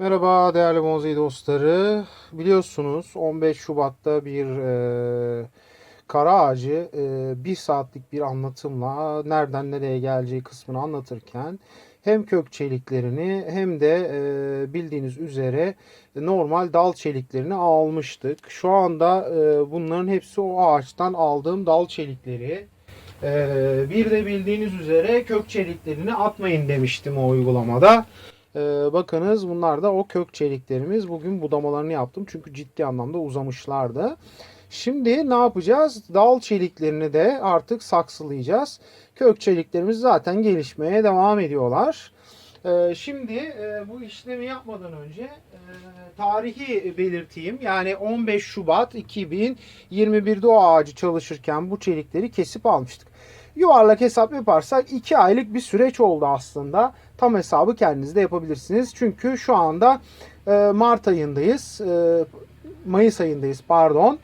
Merhaba değerli bonsai dostları. Biliyorsunuz 15 Şubat'ta bir e, kara ağacı e, bir saatlik bir anlatımla nereden nereye geleceği kısmını anlatırken hem kök çeliklerini hem de e, bildiğiniz üzere normal dal çeliklerini almıştık. Şu anda e, bunların hepsi o ağaçtan aldığım dal çelikleri. E, bir de bildiğiniz üzere kök çeliklerini atmayın demiştim o uygulamada. Ee, bakınız bunlar da o kök çeliklerimiz. Bugün budamalarını yaptım. Çünkü ciddi anlamda uzamışlardı. Şimdi ne yapacağız? Dal çeliklerini de artık saksılayacağız. Kök çeliklerimiz zaten gelişmeye devam ediyorlar. Ee, şimdi e, bu işlemi yapmadan önce e, tarihi belirteyim. Yani 15 Şubat 2021'de o ağacı çalışırken bu çelikleri kesip almıştık. Yuvarlak hesap yaparsak 2 aylık bir süreç oldu aslında. Tam hesabı kendiniz de yapabilirsiniz. Çünkü şu anda e, Mart ayındayız. E, Mayıs ayındayız pardon.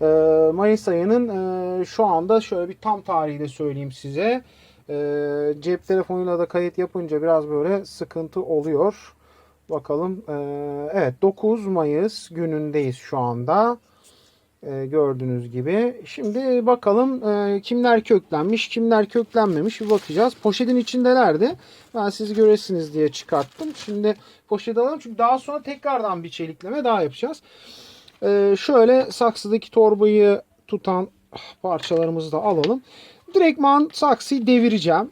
E, Mayıs ayının şu anda şöyle bir tam tarihi de söyleyeyim size. Cep telefonuyla da kayıt yapınca biraz böyle sıkıntı oluyor. Bakalım. Evet 9 Mayıs günündeyiz şu anda. E, gördüğünüz gibi. Şimdi bakalım e, kimler köklenmiş, kimler köklenmemiş bir bakacağız. Poşetin içindelerdi. Ben siz göresiniz diye çıkarttım. Şimdi poşeti alalım çünkü daha sonra tekrardan bir çelikleme daha yapacağız. E, şöyle saksıdaki torbayı tutan parçalarımızı da alalım. Direktman saksıyı devireceğim.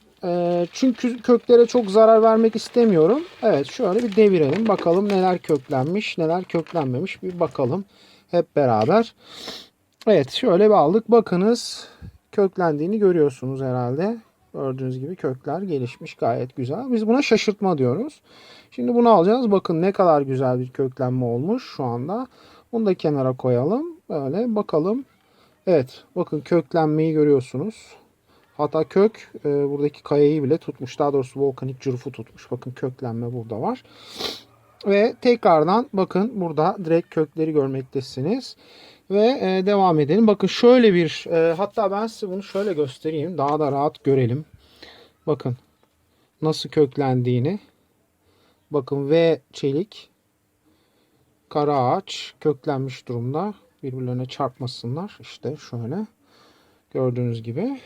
Çünkü köklere çok zarar vermek istemiyorum. Evet şöyle bir devirelim. Bakalım neler köklenmiş, neler köklenmemiş bir bakalım hep beraber. Evet şöyle bir aldık. Bakınız köklendiğini görüyorsunuz herhalde. Gördüğünüz gibi kökler gelişmiş gayet güzel. Biz buna şaşırtma diyoruz. Şimdi bunu alacağız. Bakın ne kadar güzel bir köklenme olmuş şu anda. Bunu da kenara koyalım. Böyle bakalım. Evet bakın köklenmeyi görüyorsunuz. Hatta kök e, buradaki kayayı bile tutmuş. Daha doğrusu volkanik cürfü tutmuş. Bakın köklenme burada var. Ve tekrardan bakın burada direkt kökleri görmektesiniz. Ve e, devam edelim. Bakın şöyle bir e, hatta ben size bunu şöyle göstereyim. Daha da rahat görelim. Bakın nasıl köklendiğini. Bakın V çelik kara ağaç köklenmiş durumda. Birbirlerine çarpmasınlar. İşte şöyle. Gördüğünüz gibi.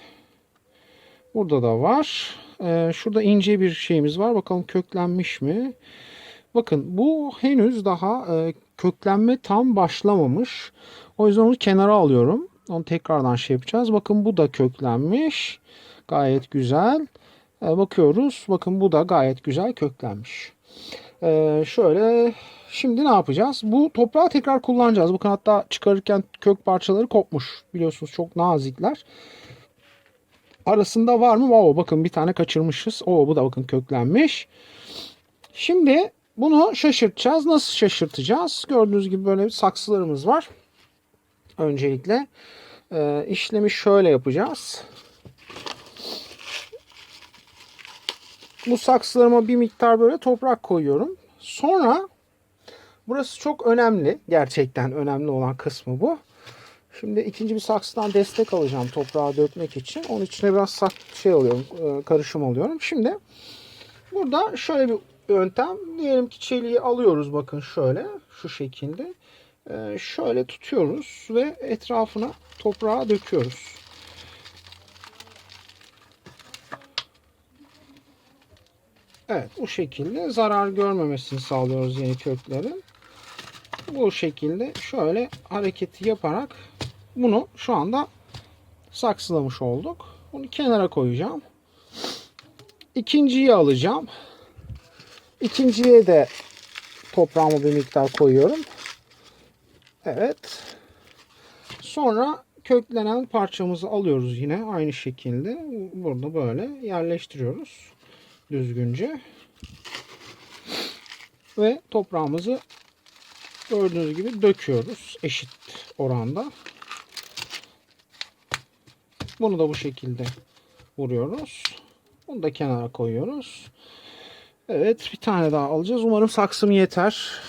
Burada da var. Ee, şurada ince bir şeyimiz var. Bakalım köklenmiş mi? Bakın bu henüz daha e, köklenme tam başlamamış. O yüzden onu kenara alıyorum. Onu tekrardan şey yapacağız. Bakın bu da köklenmiş. Gayet güzel. E, bakıyoruz. Bakın bu da gayet güzel köklenmiş. E, şöyle şimdi ne yapacağız? Bu toprağı tekrar kullanacağız. Bakın hatta çıkarırken kök parçaları kopmuş. Biliyorsunuz çok nazikler. Arasında var mı? Oo, bakın bir tane kaçırmışız. Oo, bu da bakın köklenmiş. Şimdi bunu şaşırtacağız. Nasıl şaşırtacağız? Gördüğünüz gibi böyle saksılarımız var. Öncelikle e, işlemi şöyle yapacağız. Bu saksılarıma bir miktar böyle toprak koyuyorum. Sonra burası çok önemli. Gerçekten önemli olan kısmı bu. Şimdi ikinci bir saksıdan destek alacağım toprağa dökmek için. Onun içine biraz sak şey alıyorum, e, karışım alıyorum. Şimdi burada şöyle bir yöntem. Diyelim ki çeliği alıyoruz bakın şöyle şu şekilde. Ee, şöyle tutuyoruz ve etrafına toprağa döküyoruz. Evet bu şekilde zarar görmemesini sağlıyoruz yeni köklerin. Bu şekilde şöyle hareketi yaparak bunu şu anda saksılamış olduk. Bunu kenara koyacağım. İkinciyi alacağım. İkinciye de toprağımı bir miktar koyuyorum. Evet. Sonra köklenen parçamızı alıyoruz yine aynı şekilde. Burada böyle yerleştiriyoruz düzgünce. Ve toprağımızı gördüğünüz gibi döküyoruz eşit oranda. Bunu da bu şekilde vuruyoruz. Bunu da kenara koyuyoruz. Evet bir tane daha alacağız. Umarım saksım yeter.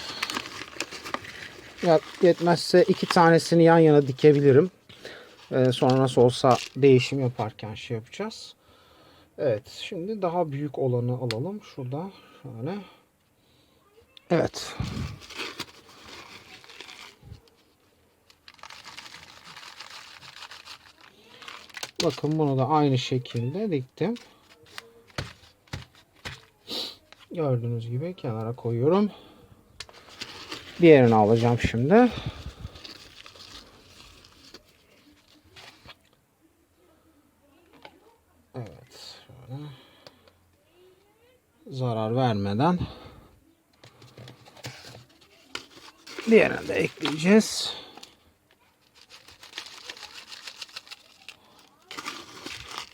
Ya, yetmezse iki tanesini yan yana dikebilirim. Ee, sonra nasıl olsa değişim yaparken şey yapacağız. Evet şimdi daha büyük olanı alalım. Şurada şöyle. Evet. Bakın bunu da aynı şekilde diktim. Gördüğünüz gibi kenara koyuyorum. Diğerini alacağım şimdi. Evet. Şöyle. Zarar vermeden diğerini de ekleyeceğiz.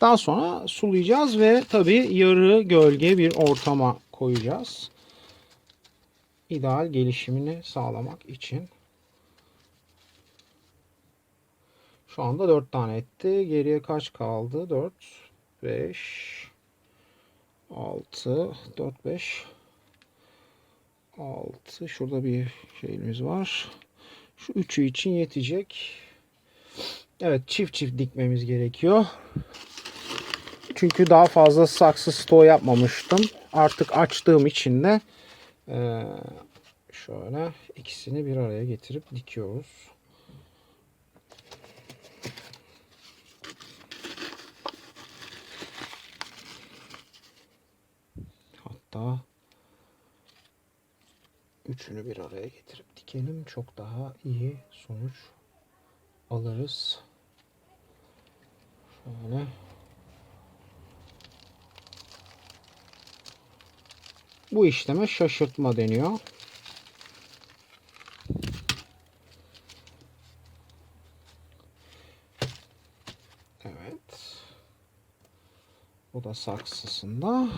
Daha sonra sulayacağız ve tabi yarı gölge bir ortama koyacağız. İdeal gelişimini sağlamak için. Şu anda 4 tane etti. Geriye kaç kaldı? 4, 5, 6, 4, 5, 6. Şurada bir şeyimiz var. Şu üçü için yetecek. Evet çift çift dikmemiz gerekiyor. Çünkü daha fazla saksı stoğu yapmamıştım. Artık açtığım için de eee, şöyle ikisini bir araya getirip dikiyoruz. Hatta üçünü bir araya getirip dikelim. Çok daha iyi sonuç alırız. Şöyle. Bu işleme şaşırtma deniyor. Evet. Bu da saksısında.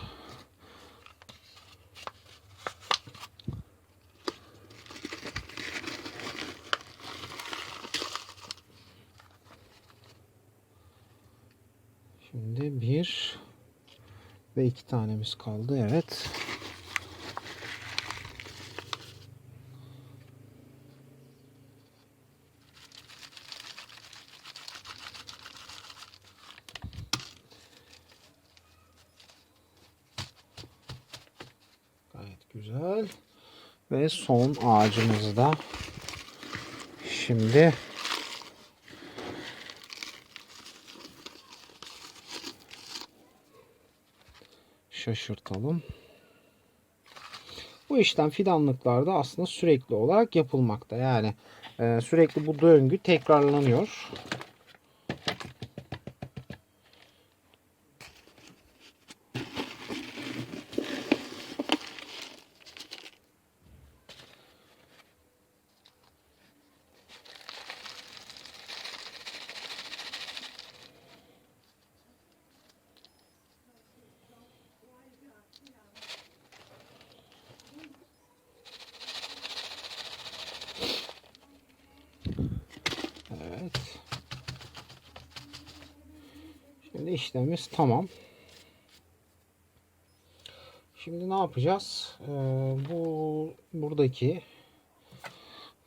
Şimdi bir ve iki tanemiz kaldı. Evet. Gayet güzel. Ve son ağacımızı da şimdi şaşırtalım. Bu işlem fidanlıklarda aslında sürekli olarak yapılmakta. Yani e, sürekli bu döngü tekrarlanıyor. Evet. Şimdi işlemimiz tamam. Şimdi ne yapacağız? Ee, bu buradaki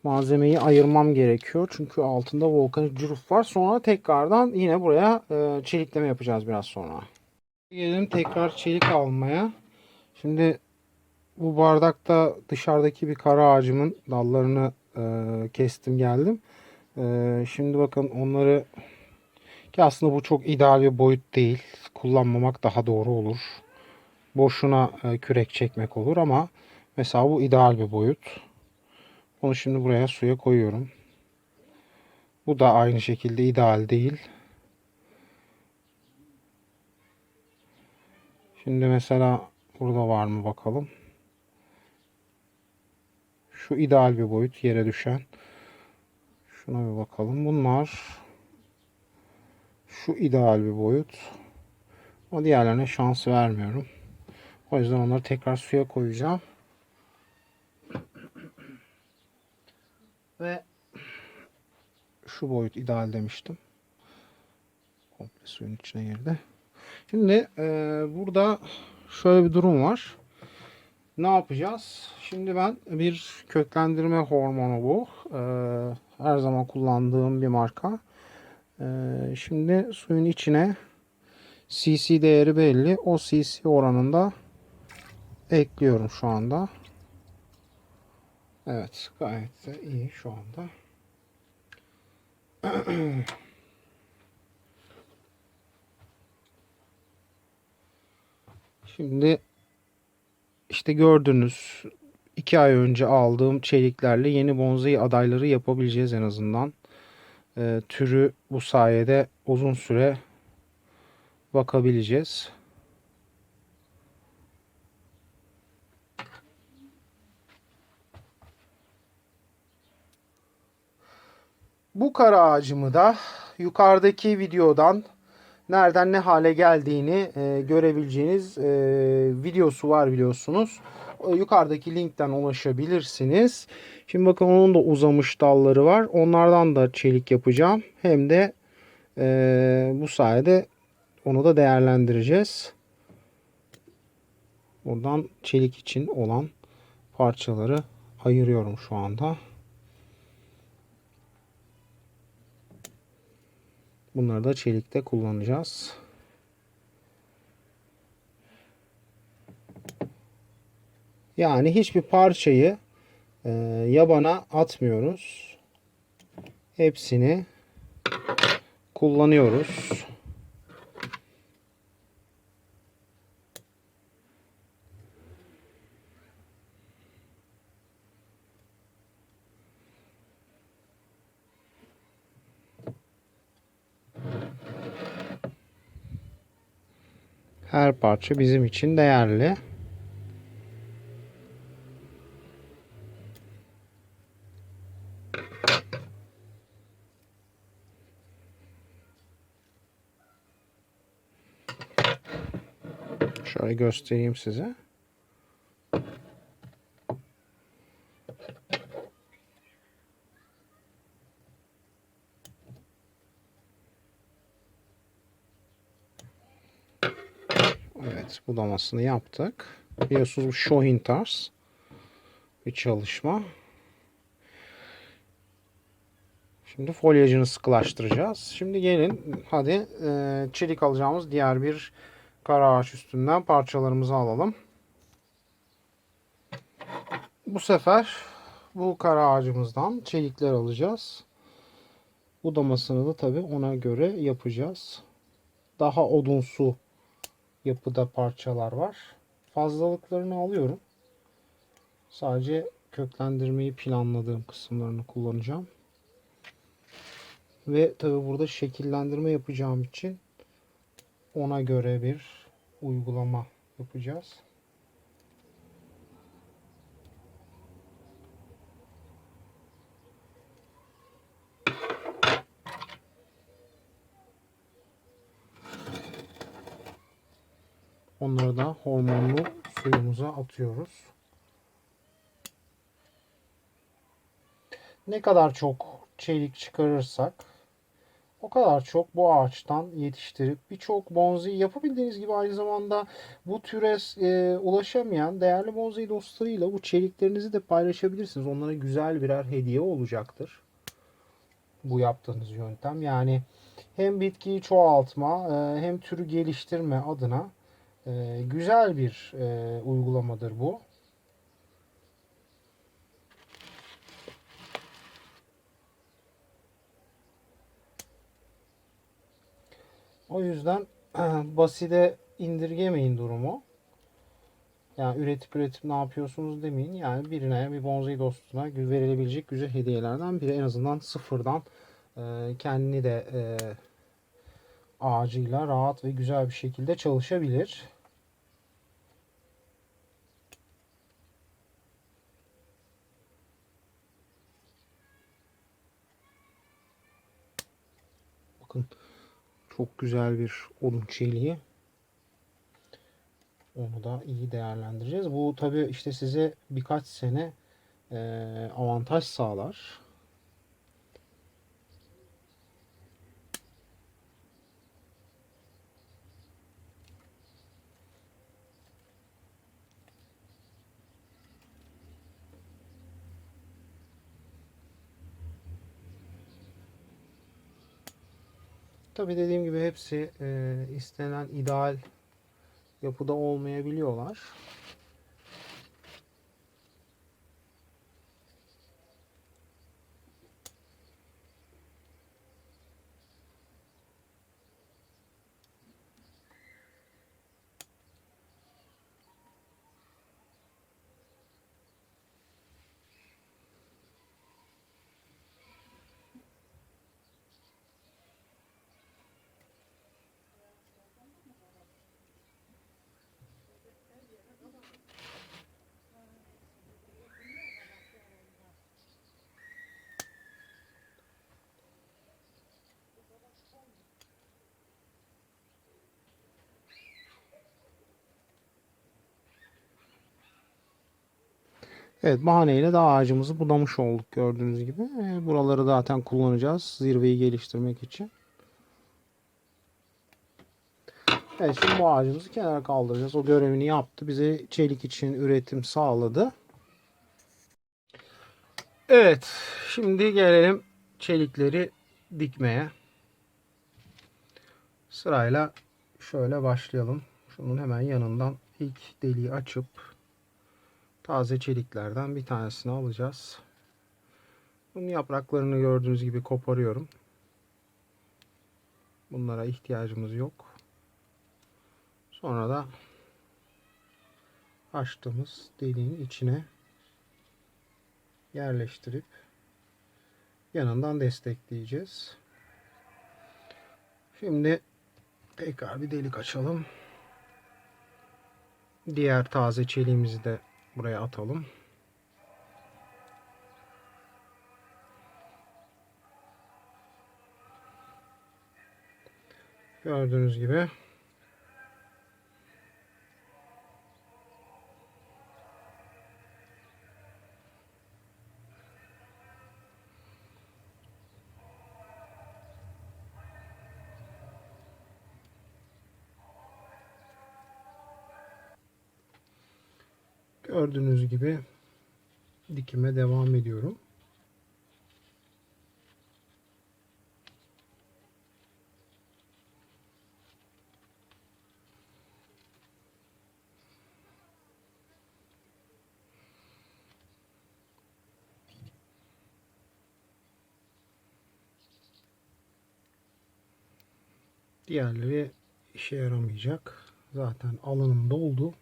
malzemeyi ayırmam gerekiyor. Çünkü altında volkanik cüruf var. Sonra tekrardan yine buraya e, çelikleme yapacağız biraz sonra. Gelelim tekrar çelik almaya. Şimdi bu bardakta dışarıdaki bir kara ağacımın dallarını e, kestim geldim. Ee, şimdi bakın onları ki aslında bu çok ideal bir boyut değil. Kullanmamak daha doğru olur. Boşuna e, kürek çekmek olur ama mesela bu ideal bir boyut. Onu şimdi buraya suya koyuyorum. Bu da aynı şekilde ideal değil. Şimdi mesela burada var mı bakalım. Şu ideal bir boyut yere düşen. Şuna bir bakalım. Bunlar şu ideal bir boyut. O diğerlerine şans vermiyorum. O yüzden onları tekrar suya koyacağım. Ve şu boyut ideal demiştim. Komple suyun içine girdi. Şimdi e, burada şöyle bir durum var. Ne yapacağız? Şimdi ben bir köklendirme hormonu bu. E, her zaman kullandığım bir marka. E, şimdi suyun içine CC değeri belli. O CC oranında ekliyorum şu anda. Evet gayet de iyi şu anda. Şimdi işte gördünüz iki ay önce aldığım çeliklerle yeni bonsai adayları yapabileceğiz en azından. Ee, türü bu sayede uzun süre bakabileceğiz. Bu kara ağacımı da yukarıdaki videodan nereden ne hale geldiğini e, görebileceğiniz e, videosu var biliyorsunuz. O yukarıdaki linkten ulaşabilirsiniz. Şimdi bakın onun da uzamış dalları var. Onlardan da çelik yapacağım. Hem de e, bu sayede onu da değerlendireceğiz. Buradan çelik için olan parçaları ayırıyorum şu anda. Bunları da çelikte kullanacağız. Yani hiçbir parçayı e, yabana atmıyoruz. Hepsini kullanıyoruz. Her parça bizim için değerli. Şöyle göstereyim size. Evet budamasını yaptık. Biliyorsunuz bu Shohin tarz bir çalışma. Şimdi folyajını sıkılaştıracağız. Şimdi gelin hadi e, çelik alacağımız diğer bir kara ağaç üstünden parçalarımızı alalım. Bu sefer bu kara ağacımızdan çelikler alacağız. Budamasını da tabi ona göre yapacağız. Daha odunsu yapıda parçalar var. Fazlalıklarını alıyorum. Sadece köklendirmeyi planladığım kısımlarını kullanacağım. Ve tabi burada şekillendirme yapacağım için ona göre bir uygulama yapacağız. Onları da hormonlu suyumuza atıyoruz. Ne kadar çok çelik çıkarırsak o kadar çok bu ağaçtan yetiştirip birçok bonsai yapabildiğiniz gibi aynı zamanda bu türe e, ulaşamayan değerli bonsai dostlarıyla bu çeliklerinizi de paylaşabilirsiniz. Onlara güzel birer hediye olacaktır. Bu yaptığınız yöntem. Yani hem bitkiyi çoğaltma e, hem türü geliştirme adına e, güzel bir e, uygulamadır bu. O yüzden basite indirgemeyin durumu. Yani üretip üretip ne yapıyorsunuz demeyin. Yani birine bir bonsai dostuna verilebilecek güzel hediyelerden biri en azından sıfırdan e, kendini de e, ağacıyla rahat ve güzel bir şekilde çalışabilir. Bakın çok güzel bir odun çeliği. Onu da iyi değerlendireceğiz. Bu tabi işte size birkaç sene avantaj sağlar. Tabi dediğim gibi hepsi e, istenen ideal yapıda olmayabiliyorlar. Evet bahaneyle de ağacımızı budamış olduk gördüğünüz gibi. E, Buraları zaten kullanacağız zirveyi geliştirmek için. Evet şimdi bu ağacımızı kenara kaldıracağız. O görevini yaptı. Bize çelik için üretim sağladı. Evet şimdi gelelim çelikleri dikmeye. Sırayla şöyle başlayalım. Şunun hemen yanından ilk deliği açıp taze çeliklerden bir tanesini alacağız. Bunun yapraklarını gördüğünüz gibi koparıyorum. Bunlara ihtiyacımız yok. Sonra da açtığımız deliğin içine yerleştirip yanından destekleyeceğiz. Şimdi tekrar bir delik açalım. Diğer taze çeliğimizi de buraya atalım. Gördüğünüz gibi gördüğünüz gibi dikime devam ediyorum. Diğerleri işe yaramayacak. Zaten alanım doldu.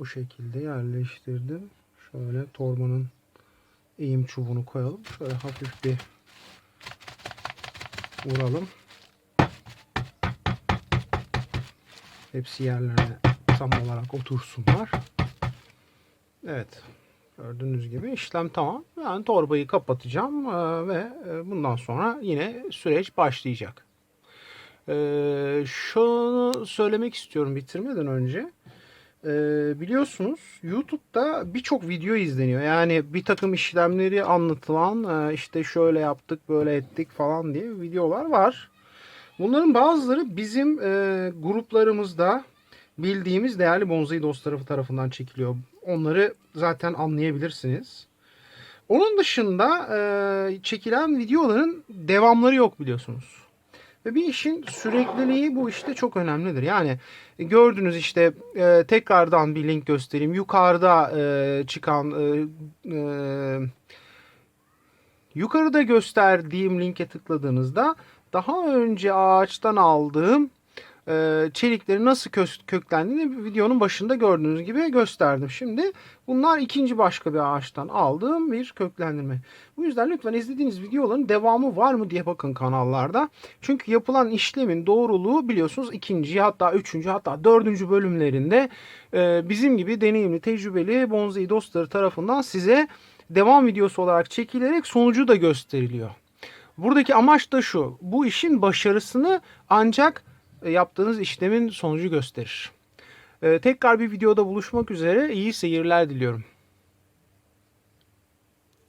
Bu şekilde yerleştirdim. Şöyle torbanın eğim çubuğunu koyalım. Şöyle hafif bir vuralım. Hepsi yerlerine tam olarak otursunlar. Evet. Gördüğünüz gibi işlem tamam. Yani torbayı kapatacağım eee, ve e, bundan sonra yine süreç başlayacak. Eee, şunu söylemek istiyorum bitirmeden önce. Eee, biliyorsunuz YouTube'da birçok video izleniyor. Yani bir takım işlemleri anlatılan eee, işte şöyle yaptık böyle ettik falan diye videolar var. Bunların bazıları bizim eee, gruplarımızda bildiğimiz değerli bonsai dostları tarafından çekiliyor. Onları zaten anlayabilirsiniz. Onun dışında eee, çekilen videoların devamları yok biliyorsunuz. Ve bir işin sürekliliği bu işte çok önemlidir. Yani gördünüz işte e, tekrardan bir link göstereyim. Yukarıda e, çıkan e, e, yukarıda gösterdiğim linke tıkladığınızda daha önce ağaçtan aldığım e, çelikleri nasıl kö- köklendiğini videonun başında gördüğünüz gibi gösterdim. Şimdi bunlar ikinci başka bir ağaçtan aldığım bir köklendirme. Bu yüzden lütfen izlediğiniz videoların devamı var mı diye bakın kanallarda. Çünkü yapılan işlemin doğruluğu biliyorsunuz ikinci hatta üçüncü hatta dördüncü bölümlerinde e, bizim gibi deneyimli tecrübeli bonsai dostları tarafından size devam videosu olarak çekilerek sonucu da gösteriliyor. Buradaki amaç da şu. Bu işin başarısını ancak e, yaptığınız işlemin sonucu gösterir. Ee, tekrar bir videoda buluşmak üzere iyi seyirler diliyorum.